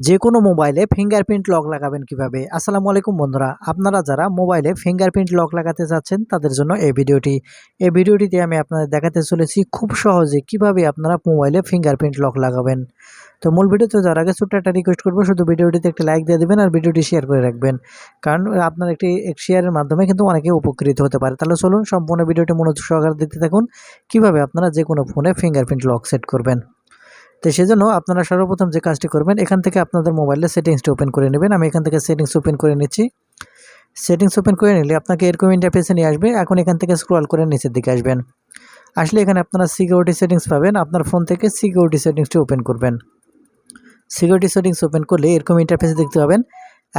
যে কোনো মোবাইলে ফিঙ্গারপ্রিন্ট লক লাগাবেন কীভাবে? আসসালামু আলাইকুম বন্ধুরা, আপনারা যারা মোবাইলে ফিঙ্গারপ্রিন্ট লক লাগাতে চাচ্ছেন তাদের জন্য এই ভিডিওটি। এই ভিডিওটিতে আমি আপনাদের দেখাতে চলেছি খুব সহজে কীভাবে আপনারা মোবাইলে ফিঙ্গারপ্রিন্ট লক লাগাবেন। তো মূল ভিডিওতে যাওয়ার আগে ছোট্ট একটা রিকোয়েস্ট করব, শুধু ভিডিওটিতে একটি লাইক দিয়ে দেবেন আর ভিডিওটি শেয়ার করে রাখবেন। কারণ আপনার একটি শেয়ারের মাধ্যমে কিন্তু অনেকে উপকৃত হতে পারে। তাহলে চলুন সম্পূর্ণ ভিডিওটি মনোযোগ সহকারে দেখতে থাকুন, কীভাবে আপনারা যে কোনো ফোনে ফিঙ্গারপ্রিন্ট লক সেট করবেন। তো সেজন্য আপনারা সর্বপ্রথম যে কাজটি করবেন, এখান থেকে আপনাদের মোবাইলের সেটিংসটি ওপেন করে নেবেন। আমি এখান থেকে সেটিংস ওপেন করে নিচ্ছি। সেটিংস ওপেন করে নিলে আপনাকে এরকম ইন্টারফেসে নিয়ে আসবে। এখন এখান থেকে স্ক্রল করে নিচের দিকে আসবেন। আসলে এখানে আপনারা সিকিউরিটি সেটিংস পাবেন। আপনার ফোন থেকে সিকিউরিটি সেটিংসটি ওপেন করবেন। সিকিউরিটি সেটিংস ওপেন করলে এরকম ইন্টারফেসে দেখতে পাবেন।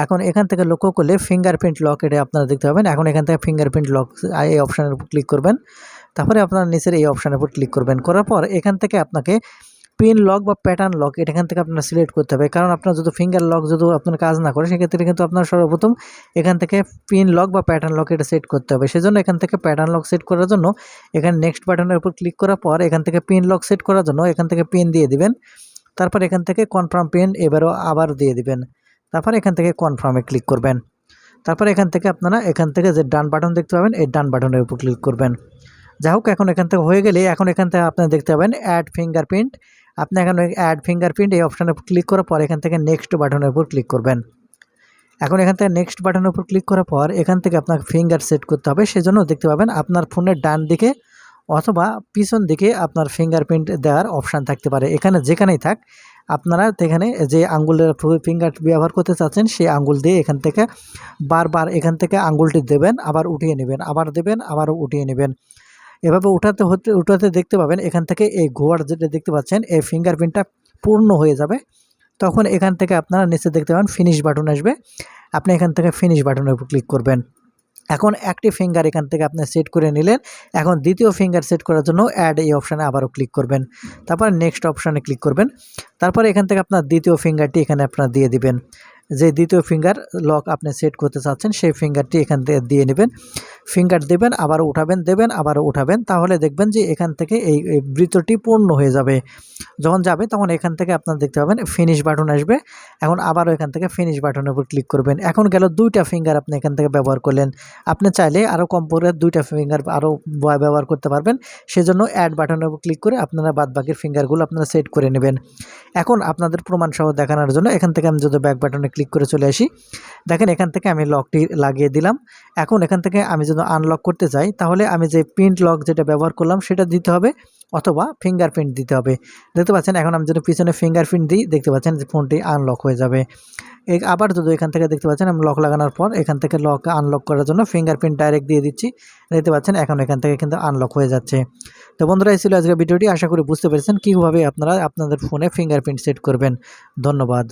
এখন এখান থেকে লক্ষ্য করলে ফিঙ্গারপ্রিন্ট লক এটা আপনারা দেখতে পাবেন। এখন এখান থেকে ফিঙ্গারপ্রিন্ট লক এই অপশানের উপর ক্লিক করবেন। তারপরে আপনারা নিচের এই অপশানের উপর ক্লিক করবেন। করার পর এখান থেকে আপনাকে পিন লক বা প্যাটার্ন লক এটা এখান থেকে আপনার সিলেক্ট করতে হবে কারণ আপনার যদি ফিঙ্গার লক যদি আপনার কাজ না করে সেক্ষেত্রে কিন্তু আপনার সর্বপ্রথম এখান থেকে পিন লক বা প্যাটার্ন লক এটা সেট করতে হবে সেজন্য এখান থেকে প্যাটার্ন লক সেট করার জন্য এখানে নেক্সট বাটনের উপর ক্লিক করার পর এখান থেকে পিন লক সেট করার জন্য এখান থেকে পিন দিয়ে দিবেন তারপর এখান থেকে কনফার্ম পিন এবারও আবার দিয়ে দিবেন তারপর এখান থেকে কনফার্মে ক্লিক করবেন তারপর এখান থেকে আপনারা এখান থেকে যে ডান বাটন দেখতে পাবেন এই ডান বাটনের উপর ক্লিক করবেন যাই হোক এখন এখান থেকে হয়ে গেলে এখন এখান থেকে আপনারা দেখতে পাবেন অ্যাড ফিঙ্গারপ্রিন্ট আপনি এখন অ্যাড ফিঙ্গারপ্রিন্ট এই অপশানের উপর ক্লিক করার পর এখান থেকে নেক্সট বাটনের উপর ক্লিক করবেন। এখন এখান থেকে নেক্সট বাটনের উপর ক্লিক করার পর এখান থেকে আপনাকে ফিঙ্গার সেট করতে হবে। সেজন্য দেখতে পাবেন আপনার ফোনের ডান দিকে অথবা পিছন দিকে আপনার ফিঙ্গারপ্রিন্ট দেওয়ার অপশান থাকতে পারে। এখানে যেখানেই থাক, আপনারা এখানে যে আঙ্গুলের ফিঙ্গার ব্যবহার করতে চাচ্ছেন, সেই আঙ্গুল দিয়ে এখান থেকে বারবার এখান থেকে আঙ্গুলটি দেবেন, আবার উঠিয়ে নেবেন, আবার দেবেন, আবারও উঠিয়ে নেবেন। এভাবে উঠাতে হতে, উঠাতে দেখতে পাবেন, এখান থেকে এই গোয়ার যেটা দেখতে পাচ্ছেন, এই ফিঙ্গারপ্রিন্টটা পূর্ণ হয়ে যাবে। তখন এখান থেকে আপনারা নিচে দেখতে পাবেন ফিনিশ বাটন আসবে। আপনি এখান থেকে ফিনিশ বাটনের উপর ক্লিক করবেন। এখন একটি ফিঙ্গার এখান থেকে আপনি সেট করে নিলেন। এখন দ্বিতীয় ফিঙ্গার সেট করার জন্য অ্যাড এই অপশানে আবারও ক্লিক করবেন। তারপর নেক্সট অপশানে ক্লিক করবেন। তারপর এখান থেকে আপনার দ্বিতীয় ফিঙ্গারটি এখানে আপনার দিয়ে দিবেন। যে দ্বিতীয় ফিঙ্গার লক আপনি সেট করতে চাচ্ছেন, সেই ফিঙ্গারটি এখান থেকে দিয়ে নেবেন। ফিঙ্গার দেবেন আবার উঠাবেন, দেবেন, আবারও উঠাবেন। তাহলে দেখবেন যে এখান থেকে এই বৃত্তটি পূর্ণ হয়ে যাবে। যখন যাবে তখন এখান থেকে আপনার দেখতে পাবেন ফিনিশ বাটন আসবে। এখন আবারও এখান থেকে ফিনিশ বাটনের উপর ক্লিক করবেন। এখন গেল দুইটা ফিঙ্গার আপনি এখান থেকে ব্যবহার করলেন। আপনি চাইলে আরও কম কম্পোরে দুইটা ফিঙ্গার আরও ব্যবহার করতে পারবেন। সেজন্য অ্যাড বাটনের উপর ক্লিক করে আপনারা বাদ বাকির ফিঙ্গারগুলো আপনারা সেট করে নেবেন। এখন আপনাদের প্রমাণ সহ দেখানোর জন্য এখান থেকে আমি যদি ব্যাক বাটনে ক্লিক করে চলে আসি। দেখেন এখান থেকে আমি লকটি লাগিয়ে দিলাম। এখন এখান থেকে আমি যদি আনলক করতে চাই তাহলে আমি যে প্রিন্ট লক যেটা ব্যবহার করলাম সেটা দিতে হবে অথবা ফিঙ্গারপ্রিন্ট দিতে হবে। দেখতে পাচ্ছেন, এখন আমি যদি পিছনে ফিঙ্গারপ্রিন্ট দিই, দেখতে পাচ্ছেন যে ফোনটি আনলক হয়ে যাবে। আবার যদি এখান থেকে দেখতে পাচ্ছেন, আমি লক লাগানোর পর এখান থেকে লক আনলক করার জন্য ফিঙ্গারপ্রিন্ট ডাইরেক্ট দিয়ে দিচ্ছি। দেখতে পাচ্ছেন, এখন এখান থেকে কিন্তু আনলক হয়ে যাচ্ছে। তো বন্ধুরা, এই ছিল আজকের ভিডিওটি। আশা করি বুঝতে পেরেছেন কীভাবে আপনারা আপনাদের ফোনে ফিঙ্গারপ্রিন্ট সেট করবেন। ধন্যবাদ।